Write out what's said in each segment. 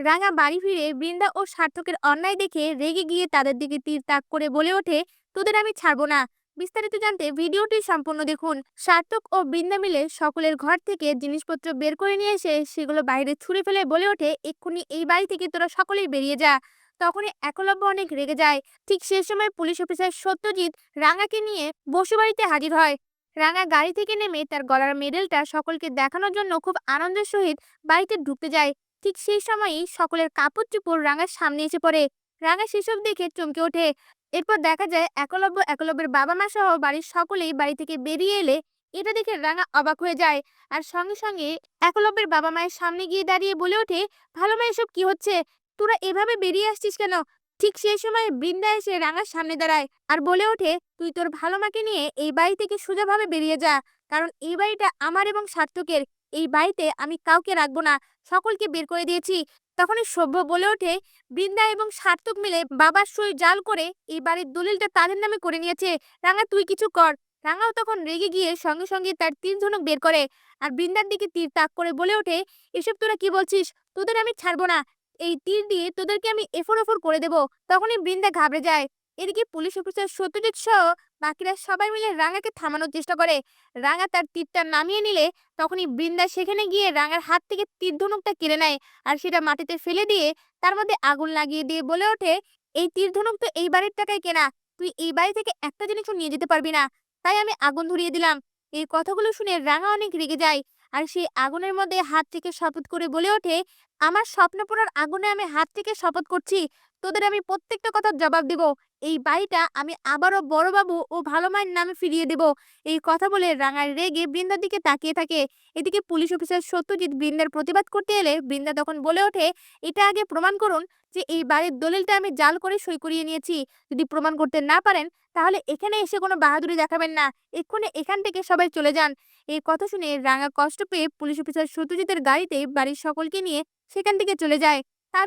রাঙা বাড়ি ফিরে বৃন্দা ও সার্থকের অন্যায় দেখে রেগে গিয়ে তাদের দিকে তীর তাক করে বলে ওঠে, তোদের আমি ছাড়বো না। বিস্তারিত জানতে ভিডিওটি সম্পূর্ণ দেখুন। সার্থক ও বৃন্দা মিলে সকলের ঘর থেকে জিনিসপত্র বের করে নিয়ে এসে সেগুলো বাইরে ছুঁড়ে ফেলে বলে ওঠে, এক্ষুনি এই বাড়ি থেকে তোরা সকলেই বেরিয়ে যা। তখনই একলব্য অনেক রেগে যায়। ঠিক সে সময় পুলিশ অফিসার সত্যজিৎ রাঙাকে নিয়ে বসুবাড়িতে হাজির হয়। রাঙা গাড়ি থেকে নেমে তার গলার মেডেলটা সকলকে দেখানোর জন্য খুব আনন্দের সহিত বাড়িতে ঢুকতে যায়। ঠিক সেই সময়ই সকলের কাপড় চোপড় রাঙার সামনে এসে পড়ে। রাঙা সেসব দেখে চমকে ওঠে। এরপর দেখা যায় একলব্য একলব্যের বাবা মা সহ বাড়ির সকলেই বাড়ি থেকে বেরিয়ে এলে এটা দেখে রাঙা অবাক হয়ে যায়। আর সঙ্গে সঙ্গে একলব্যের বাবা মায়ের সামনে গিয়ে দাঁড়িয়ে বলে ওঠে, ভালো মা, এসব কি হচ্ছে? তোরা এভাবে বেরিয়ে আসছিস কেন? ঠিক সেই সময় বৃন্দা এসে রাঙার সামনে দাঁড়ায় আর বলে ওঠে, তুই তোর ভালো মাকে নিয়ে এই বাড়ি থেকে সোজাভাবে বেরিয়ে যা। কারণ এই বাড়িটা আমার এবং সার্থকের। এই বাড়িতে আমি কাউকে রাখব না, সকলকে বের করে দিয়েছি। তখনই সভ্য বলে ওঠে, বৃন্দা এবং সার্থক মিলে বাবার সই জাল করে এই বাড়ির দলিলটা তাদের নামে করে নিয়েছে। রাঙা, তুই কিছু কর। রাঙাও তখন রেগে গিয়ে সঙ্গে সঙ্গে তার তিন ধনুক বের করে আর বৃন্দার দিকে তীর তাক করে বলে ওঠে, এসব তোরা কি বলছিস? তোদের আমি ছাড়বো না। এই তীর দিয়ে তোদেরকে আমি এফোর ওফর করে দেব। তখনই বৃন্দা ঘাবড়ে যায়। এদিকে পুলিশ অফিসার সত্যজিৎ সহ বাকিরা সবাই মিলে রাঙাকে থামানোর চেষ্টা করে। রাঙা তার তীরটা নামিয়ে নিলে তখনই বৃন্দা সেখানে গিয়ে রাঙার হাত থেকে তীর ধনুকটা কেড়ে নেয় আর সেটা মাটিতে ফেলে দিয়ে তার মধ্যে আগুন লাগিয়ে দিয়ে বলে ওঠে, এই তীর ধনুক তো এই বাড়ির টাকায় কেনা। তুই এই বাড়ি থেকে একটা জিনিসও নিয়ে যেতে পারবি না। তাই আমি আগুন ধরিয়ে দিলাম। এই কথাগুলো শুনে রাঙা অনেক রেগে যায় আর সেই আগুনের মধ্যে হাত থেকে শপথ করে বলে ওঠে, আমার স্বপ্ন পড়ার আগুনে আমি হাত থেকে শপথ করছি। তোদের আমি প্রত্যেকটা কথার জবাব দেব। এই বাড়িটা আমি আবারও বড়বাবু ও ভালো মায়ের নামে ফিরিয়ে দেব। এই কথা বলে রাঙার রেগে বৃন্দার দিকে তাকিয়ে থাকে। এদিকে পুলিশ অফিসার সত্যজিৎ বৃন্দার প্রতিবাদ করতে এলে বৃন্দা তখন বলে ওঠে, এটা আগে প্রমাণ করুন যে এই বাড়ির দলিলটা আমি জাল করে সই করিয়ে নিয়েছি। যদি প্রমাণ করতে না পারেন, তাহলে এখানে এসে কোনো বাহাদুরি দেখাবেন না। এক্ষুনি এখান থেকে সবাই চলে যান। এই কথা শুনে রাঙা কষ্ট পেয়ে পুলিশ অফিসার সত্যজিতের গাড়িতে বাড়ির সকলকে নিয়ে সেখান থেকে চলে যায়। তা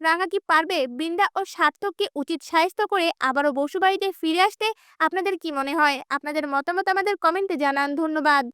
রাঙা কি পারবে? বৃন্দা ও সার্থককে উচিত সাহিত্য করে আবারও বসুবাড়িতে ফিরে আসতে আপনাদের কি মনে হয়? আপনাদের মতামত আমাদের কমেন্টে জানান, ধন্যবাদ।